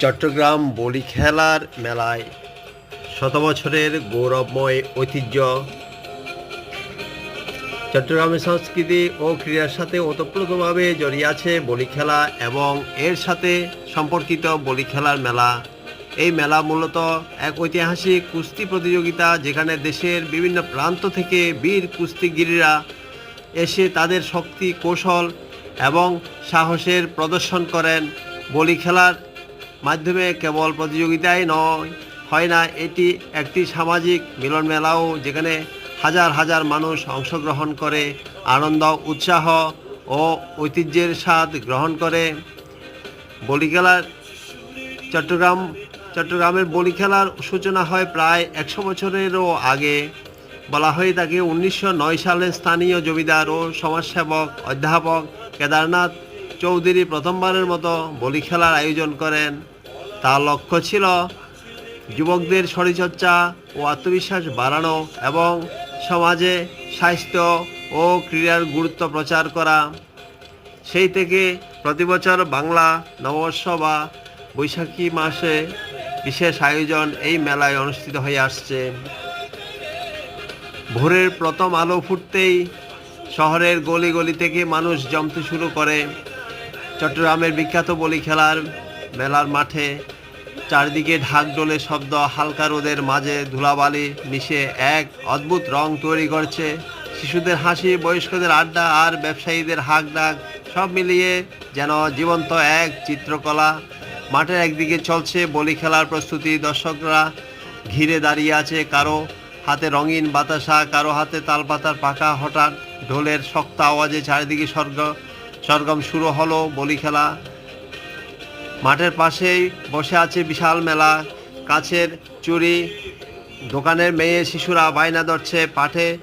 চট্টগ্রাম বলি খেলার মেলায় শত বছরের গৌরবময় ঐতিহ্য। চট্টগ্রামের সংস্কৃতি ও ক্রীড়ার সাথে ওতপ্রোতভাবে জড়িয়ে আছে বলি খেলা এবং এর সাথে সম্পর্কিত বলি খেলার মেলা। এই মেলা মূলত এক ঐতিহাসিক কুস্তি প্রতিযোগিতা যেখানে দেশের বিভিন্ন প্রান্ত থেকে বীর কুস্তিগিরিরা এসে তাদের শক্তি, কৌশল এবং সাহসের প্রদর্শন করেন। বলি খেলার মাধ্যমে কেবল প্রতিযোগিতাই নয়, হয় না, এটি একটি সামাজিক মিলন মেলাও যেখানে হাজার হাজার মানুষ অংশগ্রহণ করে, আনন্দ, উৎসাহ ও ঐতিহ্যের স্বাদ গ্রহণ করে। বলি খেলার চট্টগ্রাম, চট্টগ্রামের বলি খেলার সূচনা হয় প্রায় একশো বছরেরও আগে। বলা হয়ে থাকে, উনিশশো নয় সালে স্থানীয় জমিদার ও সমাজসেবক অধ্যাপক কেদারনাথ চৌধুরী প্রথমবারের মতো বলি খেলার আয়োজন করেন। তার লক্ষ্য ছিল যুবকদের শরীরচর্চা ও আত্মবিশ্বাস বাড়ানো এবং সমাজে স্বাস্থ্য ও ক্রীড়ার গুরুত্ব প্রচার করা। সেই থেকে প্রতি বছর বাংলা নববর্ষ বা বৈশাখী মাসে বিশেষ আয়োজন এই মেলায় অনুষ্ঠিত হয়ে আসছে। ভোরের প্রথম আলো ফুটতেই শহরের গলি গলি থেকে মানুষ জমতে শুরু করে। চট্টগ্রামের বিখ্যাত বলি খেলার মেলার মাঠে চারদিকে ঢাকডোলে শব্দ, হালকা রোদের মাঝে ধুলাবালি মিশে এক অদ্ভুত রং তৈরি করছে। শিশুদের হাসি, বয়স্কদের আড্ডা আর ব্যবসায়ীদের হাক ডাক সব মিলিয়ে যেন জীবন্ত এক চিত্রকলা। মাঠের একদিকে চলছে বলি খেলার প্রস্তুতি। দর্শকরা ঘিরে দাঁড়িয়ে আছে কারও হাতে রঙিন বাতাসা, কারও হাতে তালপাতার পাকা হঠাৎ ঢোলের শক্ত আওয়াজে চারিদিকে স্বর্গ সরগম শুরু হলো বলি খেলা। মাঠের পাশেই বসে আছে বিশাল মেলা। কাছের চুরি দোকানের মেয়ে, শিশুরা বায়না ধরছে পাঠে।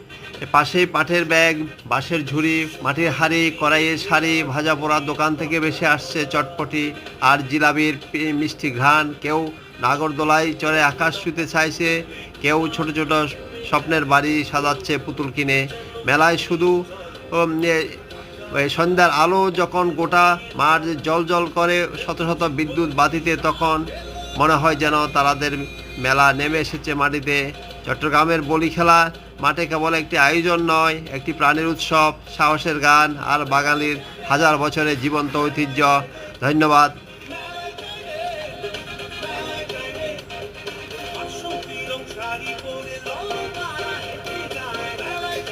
পাশেই পাঠের ব্যাগ, বাঁশের ঝুড়ি, মাটির হাড়ি, কড়াইয়ের শাড়ি, ভাজা পোড়া দোকান থেকে বেশি আসছে চটপটি আর জিলাপির পি- মিষ্টি ঘ্রাণ। কেউ নাগরদোলায় চড়ে আকাশ ছুতে চাইছে, কেউ ছোট ছোট স্বপ্নের বাড়ি সাজাচ্ছে পুতুল কিনে। মেলায় শুধু সন্ধ্যার আলো যখন গোটা মাঠ জল জল করে শত শত বিদ্যুৎ বাতিতে, তখন মনে হয় যেন তারাদের মেলা নেমে এসেছে মাটিতে। চট্টগ্রামের বলি খেলা মাঠে কেবল একটি আয়োজন নয়, একটি প্রাণের উৎসব, সাহসের গান আর বাঙালির হাজার বছরের জীবন্ত ঐতিহ্য। ধন্যবাদ।